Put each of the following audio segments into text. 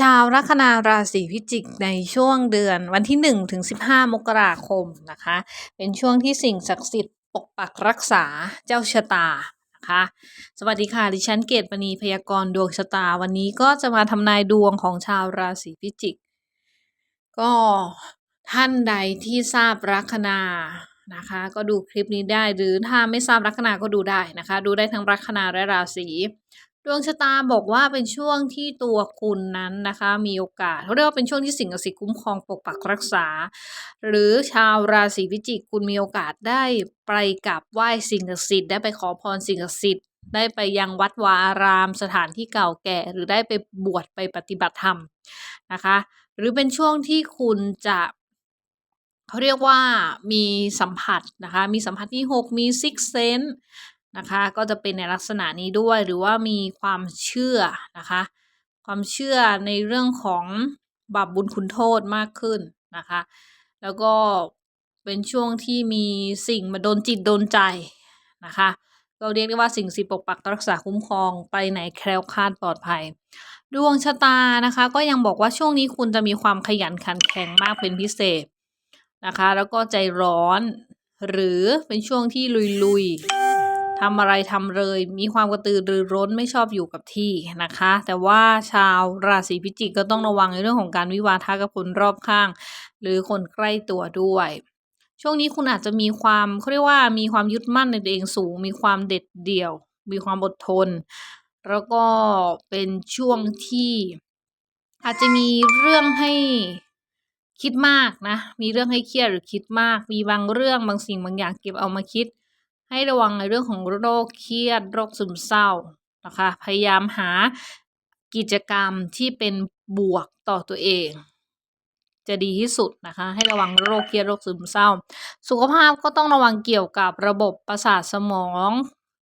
ชาวลัคนาราศีพิจิกในช่วงเดือนวันที่ 1 ถึง 15 มกราคมนะคะ เป็นช่วงที่สิ่งศักดิ์สิทธิ์ปกปักรักษาเจ้าชะตานะคะสวัสดีค่ะ ดิฉันเกตมณีพยากรณ์ดวงชะตา วันนี้ก็จะมาทำนายดวงของชาวราศีพิจิก ก็ท่านใดที่ทราบลัคนานะคะ ก็ดูคลิปนี้ได้หรือถ้าไม่ทราบลัคนาก็ดูได้นะคะ ดูได้ทั้งลัคนาและราศี ดวงชะตาบอกว่าเป็นช่วงที่ตัวคุณนั้นนะคะ มีโอกาสเขาเรียกว่าเป็นช่วงที่สิ่งศักดิ์สิทธิ์คุ้มครองปกปักรักษา หรือชาวราศีพิจิกคุณมีโอกาสได้ไปกราบไหว้สิ่งศักดิ์สิทธิ์ได้ไปขอพรสิ่งศักดิ์สิทธิ์ได้ไปยังวัดวาอารามสถานที่เก่าแก่ หรือได้ไปบวชไปปฏิบัติธรรมนะคะ หรือเป็นช่วงที่คุณจะเขาเรียกว่ามีสัมผัสนะคะ มีสัมผัสที่ 6 มีซิกเซน นะคะ ก็จะเป็นในลักษณะนี้ด้วยหรือว่ามีความเชื่อนะคะ ความเชื่อในเรื่องของบาปบุญคุณโทษมากขึ้นนะคะ แล้วก็เป็นช่วงที่มีสิ่งมาโดนจิตโดนใจนะคะก็เรียกได้ว่าสิ่งสิปกปักรักษาคุ้มครองไปไหนแคล้วคลาดปลอดภัย ดวงชะตานะคะ ก็ยังบอกว่าช่วงนี้คุณจะมีความขยันขันแข็งมากเป็นพิเศษนะคะ แล้วก็ใจร้อน หรือเป็นช่วงที่ลุยๆ ทำอะไรทำเลย มีความกระตือรือร้นไม่ชอบอยู่กับที่นะคะ แต่ว่าชาวราศีพิจิกก็ต้องระวังในเรื่องของการวิวาทกับคนรอบข้าง หรือคนใกล้ตัวด้วย ช่วงนี้คุณอาจจะมีความเขาเรียกว่ามีความยึดมั่นในตัวเองสูง มีความเด็ดเดี่ยว มีความอดทน แล้วก็เป็นช่วงที่ อาจจะมีเรื่องให้คิดมากนะ มีเรื่องให้เครียดหรือคิดมาก มีบางเรื่องบางสิ่งบางอย่างเก็บเอามาคิด ให้ระวังในเรื่องของโรคเครียดโรคซึมเศร้านะคะพยายามหากิจกรรมที่เป็นบวกต่อตัวเอง จะดีที่สุดนะคะ ให้ระวังโรคเครียดโรคซึมเศร้า สุขภาพก็ต้องระวังเกี่ยวกับระบบประสาทสมอง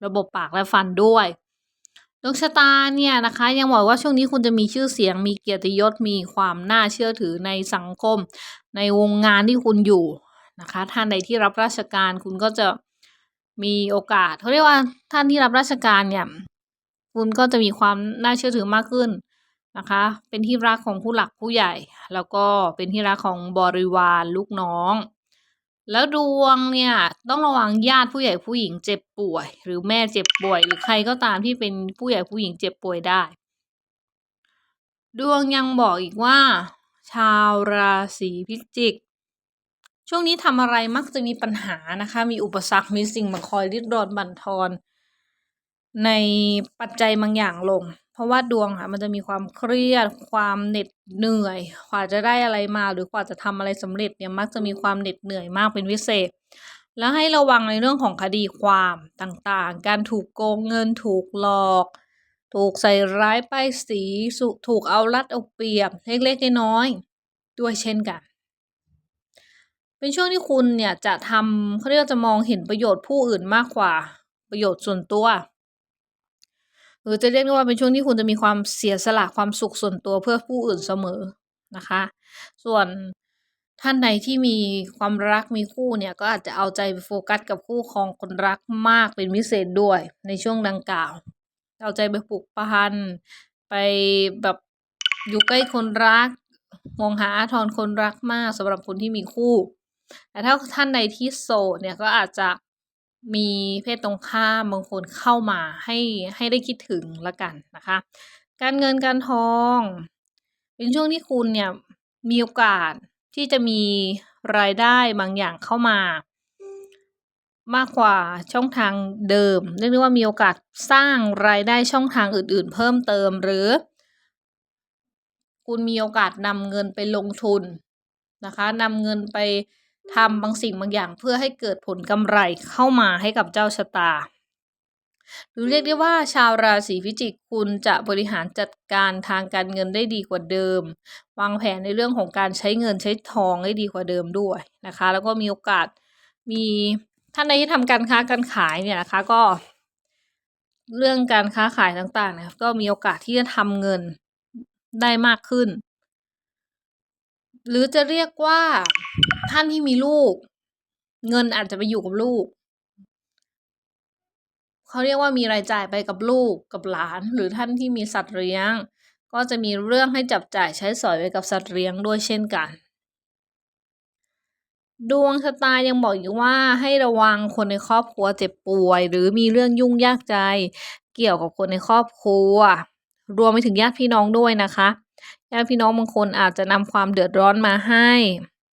ระบบปากและฟันด้วยดวงชะตาเนี่ยนะคะยังบอกว่าช่วงนี้คุณจะมีชื่อเสียงมีเกียรติยศมีความน่าเชื่อถือในสังคม ในวงงานที่คุณอยู่นะคะท่านใดที่รับราชการคุณก็จะ มีโอกาสเขาเรียกว่าท่านที่รับราชการเนี่ยคุณก็จะมีความน่าเชื่อถือมากขึ้นนะคะ เป็นที่รักของผู้หลักผู้ใหญ่ แล้วก็เป็นที่รักของบริวารลูกน้อง แล้วดวงเนี่ยต้องระวังญาติผู้ใหญ่ผู้หญิงเจ็บป่วย หรือแม่เจ็บป่วย หรือใครก็ตามที่เป็นผู้ใหญ่ผู้หญิงเจ็บป่วยได้ ดวงยังบอกอีกว่า ชาวราศีพิจิก ช่วงนี้ทำอะไรมักจะมีปัญหานะคะ มีอุปสรรค มีสิ่งมาคอยริดรอนบั่นทอน ในปัจจัยบางอย่างลง เพราะว่าดวงค่ะ มันจะมีความเครียด ความเหน็ดเหนื่อย กว่าจะได้อะไรมา หรือกว่าจะทำอะไรสำเร็จเนี่ย มักจะมีความเหน็ดเหนื่อยมากเป็นพิเศษ แล้วให้ระวังในเรื่องของคดีความต่างๆ การถูกโกงเงิน ถูกหลอก ถูกใส่ร้ายป้ายสี ถูกเอารัดเอาเปรียบ เล็กๆน้อยๆด้วยเช่นกัน เป็นช่วงที่คุณเนี่ยจะทำเขาเรียกว่าจะมองเห็นประโยชน์ผู้อื่นมากกว่าประโยชน์ส่วนตัวหรือจะเรียกได้ว่าเป็นช่วงที่คุณจะมีความเสียสละความสุขส่วนตัวเพื่อผู้อื่นเสมอนะคะ ส่วนท่านใดที่มีความรักมีคู่เนี่ยก็อาจจะเอาใจไปโฟกัสกับคู่ครองคนรักมากเป็นพิเศษด้วยในช่วงดังกล่าว เอาใจไปผูกพันไปแบบอยู่ใกล้คนรักมองหาอาทรคนรักมากสำหรับคนที่มีคู่ แต่ถ้าท่านใดที่โสดเนี่ยก็อาจจะมีเพศตรงข้ามบางคนเข้ามาให้ให้ได้คิดถึงละกันนะคะ การเงินการทอง เป็นช่วงที่คุณเนี่ยมีโอกาสที่จะมีรายได้บางอย่างเข้ามามากกว่าช่องทางเดิมเรียกได้ว่ามีโอกาสสร้างรายได้ช่องทางอื่น ๆ เพิ่มเติมหรือ คุณมีโอกาสนำเงินไปลงทุนนะคะนำเงินไป ทำบางสิ่งบางอย่างเพื่อให้เกิดผลกำไรเข้ามาให้กับเจ้าชะตา หรือเรียกได้ว่าชาวราศีพิจิกคุณจะบริหารจัดการทางการเงินได้ดีกว่าเดิม วางแผนในเรื่องของการใช้เงินใช้ทองได้ดีกว่าเดิมด้วยนะคะ แล้วก็มีโอกาสมีท่านใดที่ทำการค้าการขายเนี่ยนะคะก็ เรื่องการค้าขายต่างๆนะก็มีโอกาสที่จะทำเงินได้มากขึ้น หรือจะเรียกว่าท่านที่มีลูก เงินอาจจะไปอยู่กับลูก เขาเรียกว่ามีรายจ่ายไปกับลูกกับหลาน หรือท่านที่มีสัตว์เลี้ยง ก็จะมีเรื่องให้จับจ่ายใช้สอยไว้กับสัตว์เลี้ยงด้วยเช่นกัน ดวงชะตายังบอกอีกว่าให้ระวังคนในครอบครัวเจ็บป่วย หรือมีเรื่องยุ่งยากใจ เกี่ยวกับคนในครอบครัว รวมไปถึงญาติพี่น้องด้วยนะคะ ญาติพี่น้องบางคนอาจจะนำความเดือดร้อนมาให้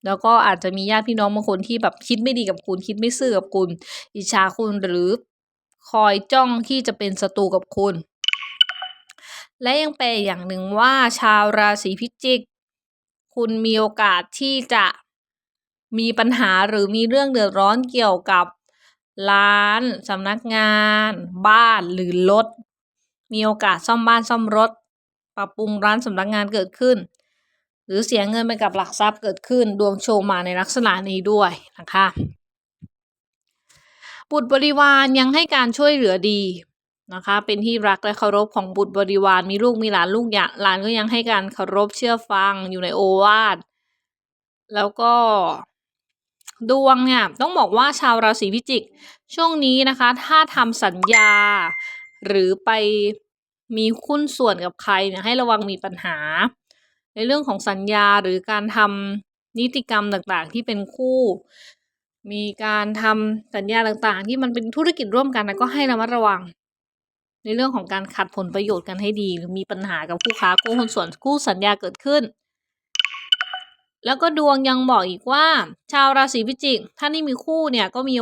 แล้วก็อาจจะมีญาติพี่น้องบางคนที่แบบคิดไม่ดีกับคุณ คิดไม่ซื่อกับคุณ อิจฉาคุณหรือคอยจ้องที่จะเป็นศัตรูกับคุณ และยังเป็นอย่างหนึ่งว่าชาวราศีพิจิก คุณมีโอกาสที่จะมีปัญหาหรือมีเรื่องเดือดร้อนเกี่ยวกับร้านสำนักงาน บ้านหรือรถมีโอกาสซ่อมบ้านซ่อมรถ ปรับปรุงร้านสำนักงานเกิดขึ้น หรือเสียเงินไปกับหลักทรัพย์เกิดขึ้น ดวงโชว์มาในลักษณะนี้ด้วยนะคะบุตรบริวารยังให้การช่วยเหลือดีนะคะ เป็นที่รักและเคารพของบุตรบริวารมีลูกมีหลานลูกหลานก็ยังให้การเคารพเชื่อฟังอยู่ในโอวาทแล้วก็ดวงเนี่ยต้องบอกว่าชาวราศีพิจิก ช่วงนี้นะคะ ถ้าทำสัญญา หรือไป มีคุ้นส่วนกับใครเนี่ยให้ระวังมีปัญหา ในเรื่องของสัญญาหรือการทำนิติกรรมต่างๆ ที่เป็นคู่ มีการทำสัญญาต่างๆ ที่มันเป็นธุรกิจร่วมกันนะก็ให้ระมัดระวัง ในเรื่องของการขัดผลประโยชน์กันให้ดี หรือมีปัญหากับคู่ค้าคู่หุ้นส่วนคู่สัญญาเกิดขึ้นแล้วก็ดวงยังบอกอีกว่า ชาวราศีพิจิกท่านที่มีคู่เนี่ยก็มี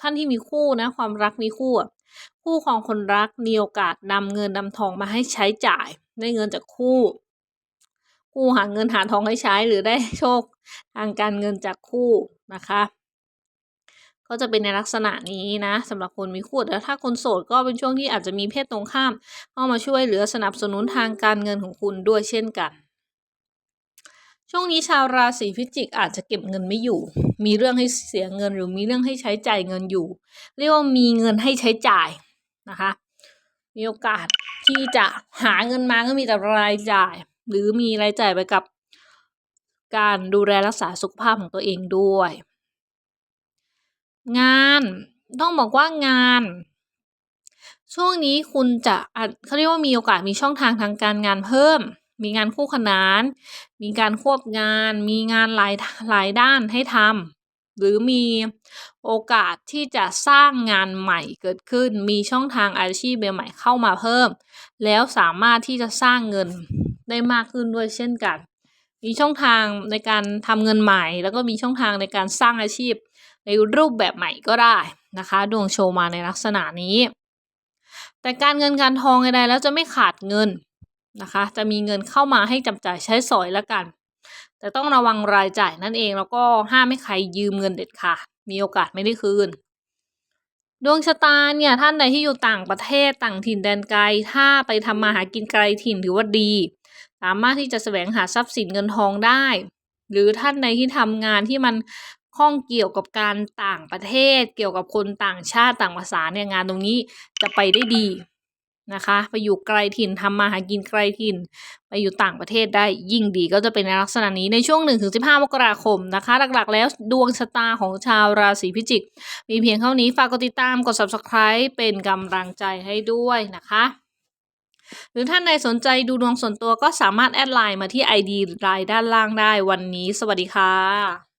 ท่านที่มีคู่นะ ความรักมีคู่ คู่ของคนรักมีโอกาสนำเงินนำทองมาให้ใช้จ่ายได้เงินจากคู่ คู่หาเงินหาทองให้ใช้หรือได้โชคทางการเงินจากคู่นะคะ ก็จะเป็นในลักษณะนี้นะสำหรับคนมีคู่แล้วถ้าคนโสดก็เป็นช่วงที่อาจจะมีเพศตรงข้ามเข้ามาช่วยเหลือสนับสนุนทางการเงินของคุณด้วยเช่นกัน ช่วงนี้ชาวราศีพิจิกอาจจะเก็บเงินไม่อยู่ มีเรื่องให้เสียเงินหรือมีเรื่องให้ใช้จ่ายเงินอยู่ เรียกว่ามีเงินให้ใช้จ่ายนะคะ มีโอกาสที่จะหาเงินมาก็มีแต่รายจ่าย หรือมีรายจ่ายไปกับการดูแลรักษาสุขภาพของตัวเองด้วย งานต้องบอกว่างาน ช่วงนี้คุณจะเขาเรียกว่ามีโอกาสมีช่องทางทางการงานเพิ่ม มีงานคู่ขนาน มีการควบงาน มีงานหลายหลายด้านให้ทำหรือมีโอกาสที่จะสร้างงานใหม่เกิดขึ้น มีช่องทางอาชีพใหม่เข้ามาเพิ่ม แล้วสามารถที่จะสร้างเงินได้มากขึ้นด้วยเช่นกัน มีช่องทางในการทำเงินใหม่ แล้วก็มีช่องทางในการสร้างอาชีพ ในรูปแบบใหม่ก็ได้นะคะ ดวงโชว์มาในลักษณะนี้ แต่การเงินการทองใดๆแล้วจะไม่ขาดเงิน นะคะ จะมีเงินเข้ามาให้จับจ่ายใช้สอยแล้วกัน แต่ต้องระวังรายจ่ายนั่นเองแล้วก็ห้ามไม่ใครยืมเงินเด็ดขาดมีโอกาสไม่ได้คืน ดวงชะตาเนี่ยท่านใดที่อยู่ต่างประเทศต่างถิ่นแดนไกล ถ้าไปทำมาหากินไกลถิ่นถือว่าดี สามารถที่จะแสวงหาทรัพย์สินเงินทองได้ หรือท่านใดที่ทำงานที่มันข้องเกี่ยวกับการต่างประเทศ เกี่ยวกับคนต่างชาติต่างภาษาเนี่ยงานตรงนี้จะไปได้ดี นะคะ ไปอยู่ไกลถิ่นทำมาหากินไกลถิ่น ไปอยู่ต่างประเทศได้ยิ่งดีก็จะเป็นในลักษณะนี้ในช่วง1ถึง15 มกราคมนะคะ หลักๆ แล้วดวงชะตาของชาวราศีพิจิก มีเพียงเท่านี้ฝากกดติดตามกด subscribe เป็นกำลังใจให้ด้วยนะคะหรือท่านใดสนใจดูดวงส่วนตัวก็สามารถแอดไลน์มาที่ ID รายด้านล่างได้วันนี้ สวัสดีค่ะ